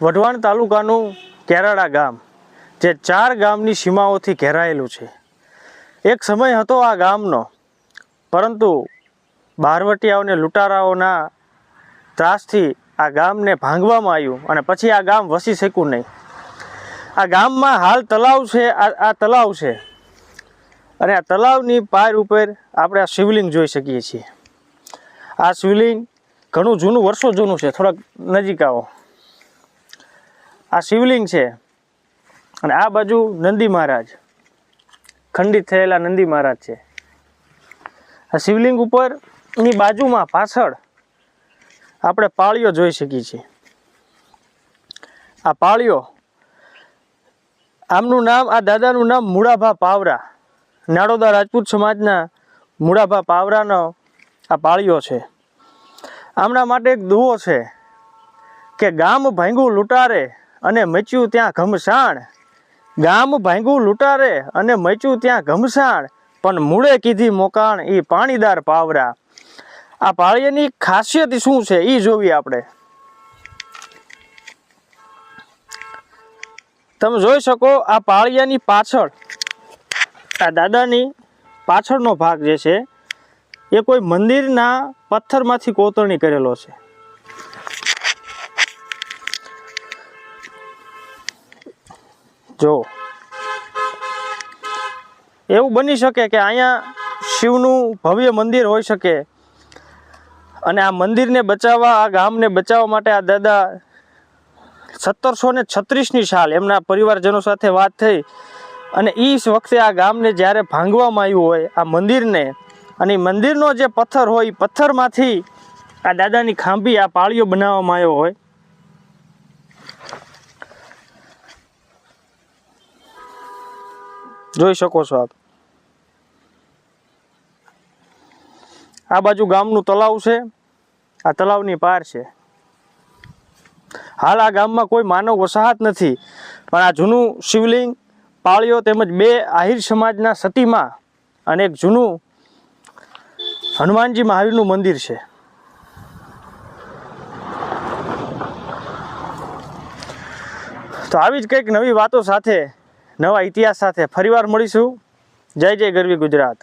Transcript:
વઢવાણ તાલુકાનું કેરાળા ગામ, જે ચાર ગામની સીમાઓથી ઘેરાયેલું છે. એક સમય હતો આ ગામનો, પરંતુ બહારવટીયાઓને લૂંટારાઓના ત્રાસથી આ ગામને ભાંગવામાં આવ્યું અને પછી આ ગામ વસી શક્યું નહીં. આ ગામમાં હાલ તલાવ છે આ તલાવ છે. અને આ તલાવની પાર ઉપર આપણે આ શિવલિંગ જોઈ શકીએ છીએ. આ શિવલિંગ ઘણું જૂનું, વર્ષો જૂનું છે, થોડાક નજીક આવો. આ શિવલિંગ છે. અને આ બાજુ નંદી મહારાજ. ખંડિત થયેલા નંદી મહારાજ છે. આ શિવલિંગ ઉપરની બાજુમાં પાછળ આપણે પાળીઓ જોઈ શકીએ છીએ. આ પાળીઓ, આમનું નામ, આ દાદાનું નામ મૂળાભા પાવરા. નાડોદા રાજપૂત સમાજના મૂળાભા પાવરાનો આ પાળીઓ છે. આમના માટે એક દુવો છે કે ગામ ભાંગું લૂંટારે અને મચ્યું ત્યાં ઘમસાણ. ગામ ભાંગું લૂંટારે અને મચ્યું ત્યાં ઘમસાણ, પણ મૂળે કીધી મોકાણ એ પાણીદાર પાવરા. આ પાળિયાની ખાસિયત શું છે એ જોવી આપણે. તમે જોઈ શકો આ પાળિયાની પાછળ, આ દાદાની પાછળનો ભાગ જે છે, એ કોઈ મંદિરના પથ્થરમાંથી કોતરણી કરેલો છે. જો. એવું બની શકે કે અહીંયા શિવનું ભવ્ય મંદિર હોઈ શકે અને આ મંદિરને બચાવવા, આ ગામને બચાવવા માટે આ દાદા સત્તરસો ને છત્રીસની સાલ એમના પરિવારજનો સાથે વાત થઈ અને એ વખતે આ ગામને જ્યારે ભાંગવામાં આવ્યું હોય આ મંદિરને અને મંદિરનો જે પથ્થર હોય એ પથ્થરમાંથી આ દાદાની ખાંભી આ પાળીઓ બનાવવામાં આવ્યો હોય જોઈ શકો છો આપ. આ બાજુ ગામનું તલાવ છે. આ તલાવની પાર છે. હાલ આ ગામમાં કોઈ માનવ વસાહત નથી. પણ આ જૂનું શિવલિંગ, પાળીઓ તેમજ બે આહિર સમાજના સતીમાં અને એક જૂનું હનુમાનજી મહાવીરનું મંદિર છે. તો આવી જ કંઈક નવી વાતો સાથે નવા ઇતિહાસ સાથે ફરીવાર મળીશું. જય જય ગરવી ગુજરાત.